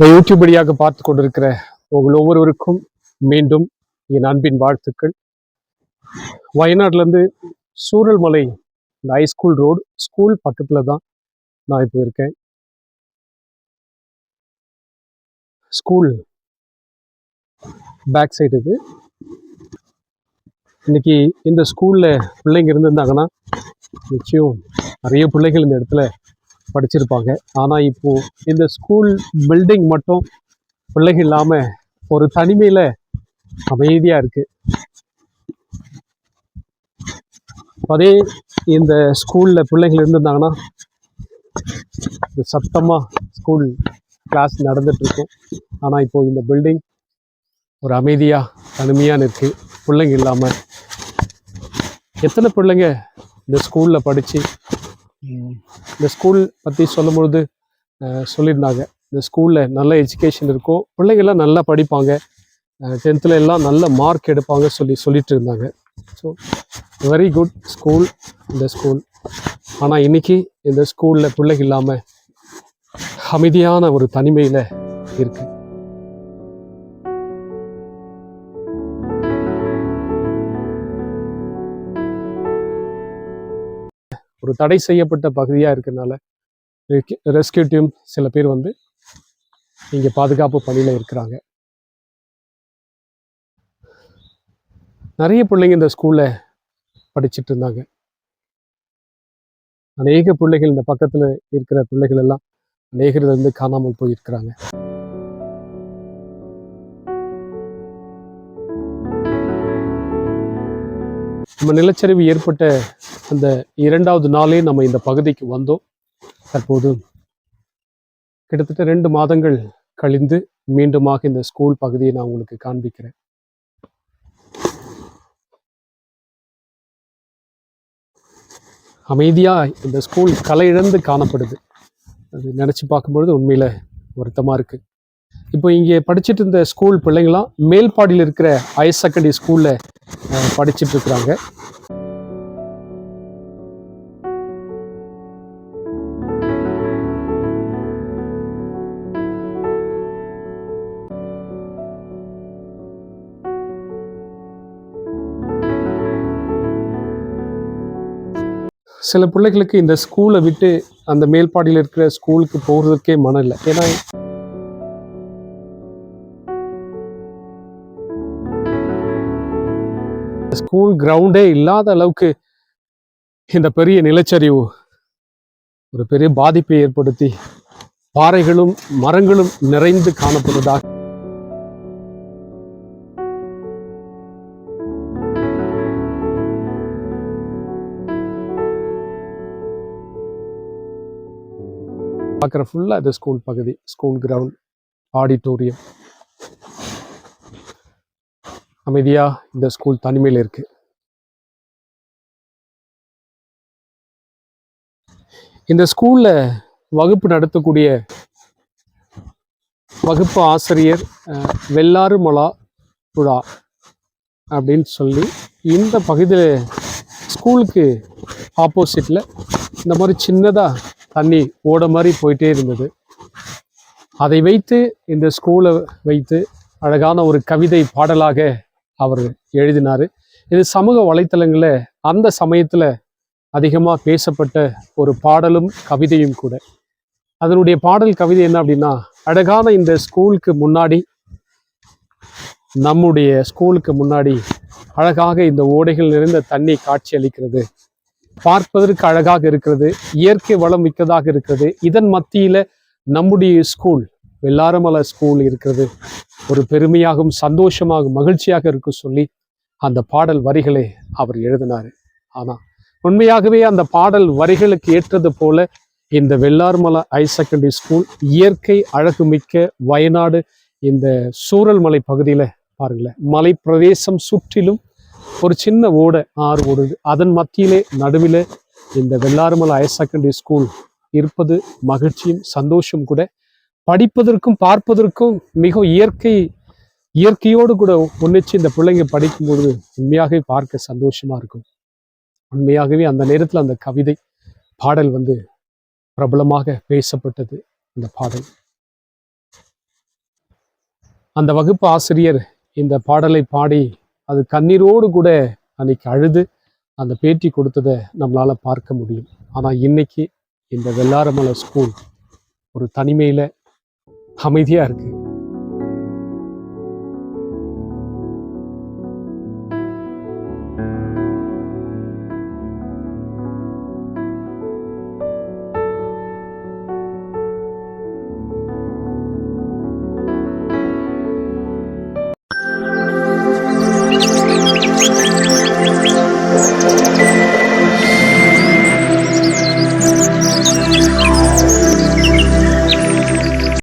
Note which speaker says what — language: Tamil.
Speaker 1: இந்த யூடியூப் வழியாக பார்த்து கொண்டிருக்கிற உங்கள் ஒவ்வொருவருக்கும் மீண்டும் என் அன்பின் வாழ்த்துக்கள். வயநாட்டிலேருந்து சூரல்மலை இந்த ஹைஸ்கூல் ரோடு ஸ்கூல் பக்கத்தில் தான் நான் இப்போ இருக்கேன். ஸ்கூல் பேக் சைடு இது. இன்னைக்கு இந்த ஸ்கூலில் பிள்ளைங்க இருந்திருந்தாங்கன்னா நிச்சயம் நிறைய பிள்ளைகள் இந்த இடத்துல படிச்சிருப்பாங்க. ஆனால் இப்போ இந்த ஸ்கூல் பில்டிங் மட்டும் பிள்ளைங்க இல்லாமல் ஒரு தனிமையில் அமைதியாக இருக்குது அதே இந்த ஸ்கூலில் பிள்ளைகள் இருந்திருந்தாங்கன்னா சத்தமாக ஸ்கூல் கிளாஸ் நடந்துகிட்ருக்கும் ஆனால் இப்போது இந்த பில்டிங் ஒரு அமைதியாக தனிமையாக இருக்குது பிள்ளைங்க இல்லாமல் எத்தனை பிள்ளைங்க இந்த ஸ்கூலில் படித்து இந்த ஸ்கூல் பற்றி சொல்லும் பொழுது சொல்லியிருந்தாங்க. இந்த ஸ்கூலில் நல்ல எஜுகேஷன் இருக்கும் பிள்ளைங்கள்லாம் நல்லா படிப்பாங்க. டென்த்தில் எல்லாம் நல்ல மார்க் எடுப்பாங்க சொல்லி சொல்லிட்டு இருந்தாங்க. ஸோ வெரி குட் ஸ்கூல் இந்த ஸ்கூல் ஆனால் இன்னைக்கு இந்த ஸ்கூலில் பிள்ளைங்க இல்லாமல் அமைதியான ஒரு தனிமையில் இருக்குது ஒரு தடை செய்யப்பட்ட பகுதியாக இருக்கறனால ரெஸ்கியூ டீம் சில பேர் வந்து இங்கே பாதுகாப்பு பணியில் இருக்கிறாங்க. நிறைய பிள்ளைங்க இந்த ஸ்கூலில் படிச்சிட்டு இருந்தாங்க. அநேக பிள்ளைகள் இந்த பக்கத்தில் இருக்கிற பிள்ளைகள் எல்லாம் அநேகர் வந்து காணாமல் போயிருக்கிறாங்க. நம்ம நிலச்சரிவு ஏற்பட்ட அந்த இரண்டாவது நாளே நம்ம இந்த பகுதிக்கு வந்தோம். தற்போது கிட்டத்தட்ட ரெண்டு மாதங்கள் கழிந்து மீண்டுமாக இந்த ஸ்கூல் பகுதியை நான் உங்களுக்கு காண்பிக்கிறேன். அமைதியாக இந்த ஸ்கூல் கலை இழந்து காணப்படுது. அது நினச்சி பார்க்கும்பொழுது உண்மையில் வருத்தமாக இருக்குது இப்போ இங்கே படிச்சுட்டு இருந்த ஸ்கூல் பிள்ளைங்களாம் மேல்பாடியில் இருக்கிற ஹையர் செகண்டரி ஸ்கூலில் படிச்சுட்டு இருக்கிறாங்க சில பிள்ளைகளுக்கு இந்த ஸ்கூலை விட்டு அந்த மேல்பாடியில் இருக்கிற ஸ்கூலுக்கு போகிறதுக்கே மனம் இல்லை. ஏன்னா ஸ்கூல் கிரவுண்டே இல்லாத அளவுக்கு இந்த பெரிய நிலச்சரிவு ஒரு பெரிய பாதிப்பை ஏற்படுத்தி பாறைகளும் மரங்களும் நிறைந்து காணப்படுவதாக பார்க்குற ஃபுல்லாக இது ஸ்கூல் பகுதி ஸ்கூல் கிரவுண்ட் ஆடிட்டோரியம் அமைதியாக இந்த ஸ்கூல் தனிமையில் இருக்கு. இந்த ஸ்கூலில் வகுப்பு நடத்தக்கூடிய வகுப்பு ஆசிரியர் வெள்ளாறு மலா புழா அப்படின்னு சொல்லி இந்த பகுதியில் ஸ்கூலுக்கு ஆப்போசிட்டில் இந்த மாதிரி சின்னதாக தண்ணி ஓட மாதிரி போயிட்டே இருந்தது. அதை வைத்து இந்த ஸ்கூலை வைத்து அழகான ஒரு கவிதை பாடலாக அவர் எழுதினார். இது சமூக வலைத்தளங்களில் அந்த சமயத்தில் அதிகமாக பேசப்பட்ட ஒரு பாடலும் கவிதையும் கூட. அதனுடைய பாடல் கவிதை என்ன அப்படின்னா அழகான இந்த ஸ்கூலுக்கு முன்னாடி நம்முடைய ஸ்கூலுக்கு முன்னாடி அழகாக இந்த ஓடைகள் நிறைந்த தண்ணி காட்சி அளிக்கிறது. பார்ப்பதற்கு அழகாக இருக்கிறது இயற்கை வளம் மிக்கதாக இருக்கிறது. இதன் மத்தியில் நம்முடைய ஸ்கூல் வெள்ளாரமலை ஸ்கூல் இருக்கிறது. ஒரு பெருமையாகவும் சந்தோஷமாகவும் மகிழ்ச்சியாக இருக்கும் சொல்லி அந்த பாடல் வரிகளை அவர் எழுதினார். ஆனால் உண்மையாகவே அந்த பாடல் வரிகளுக்கு ஏற்றது போல இந்த வெள்ளார்மலை ஹையர் செகண்டரி ஸ்கூல் இயற்கை அழகுமிக்க வயநாடு இந்த சூரல்மலை பகுதியில் பாருங்களேன். மலை பிரதேசம் சுற்றிலும் ஒரு சின்ன ஓடை ஆறு ஓடுது. அதன் மத்தியிலே நடுவில் இந்த வெள்ளாறுமலை ஹையர் செகண்டரி ஸ்கூல் இருப்பது மகிழ்ச்சியும் சந்தோஷம் கூட படிப்பதற்கும் பார்ப்பதற்கும் மிக இயற்கை இயற்கையோடு கூட ஒன்றிச்சு இந்த பிள்ளைங்க படிக்கும் பொழுது உண்மையாகவே பார்க்க சந்தோஷமா இருக்கும். உண்மையாகவே அந்த நேரத்தில் அந்த கவிதை பாடல் வந்து பிரபலமாக பேசப்பட்டது அந்த பாடல். அந்த வகுப்பு ஆசிரியர் இந்த பாடலை பாடி அது கண்ணீரோடு கூட அன்னைக்கு அழுது அந்த பேட்டி கொடுத்ததை நம்மளால் பார்க்க முடியும். ஆனால் இன்னைக்கு இந்த வெள்ளாரமலை ஸ்கூல் ஒரு தனிமையில் அமைதியாக இருக்குது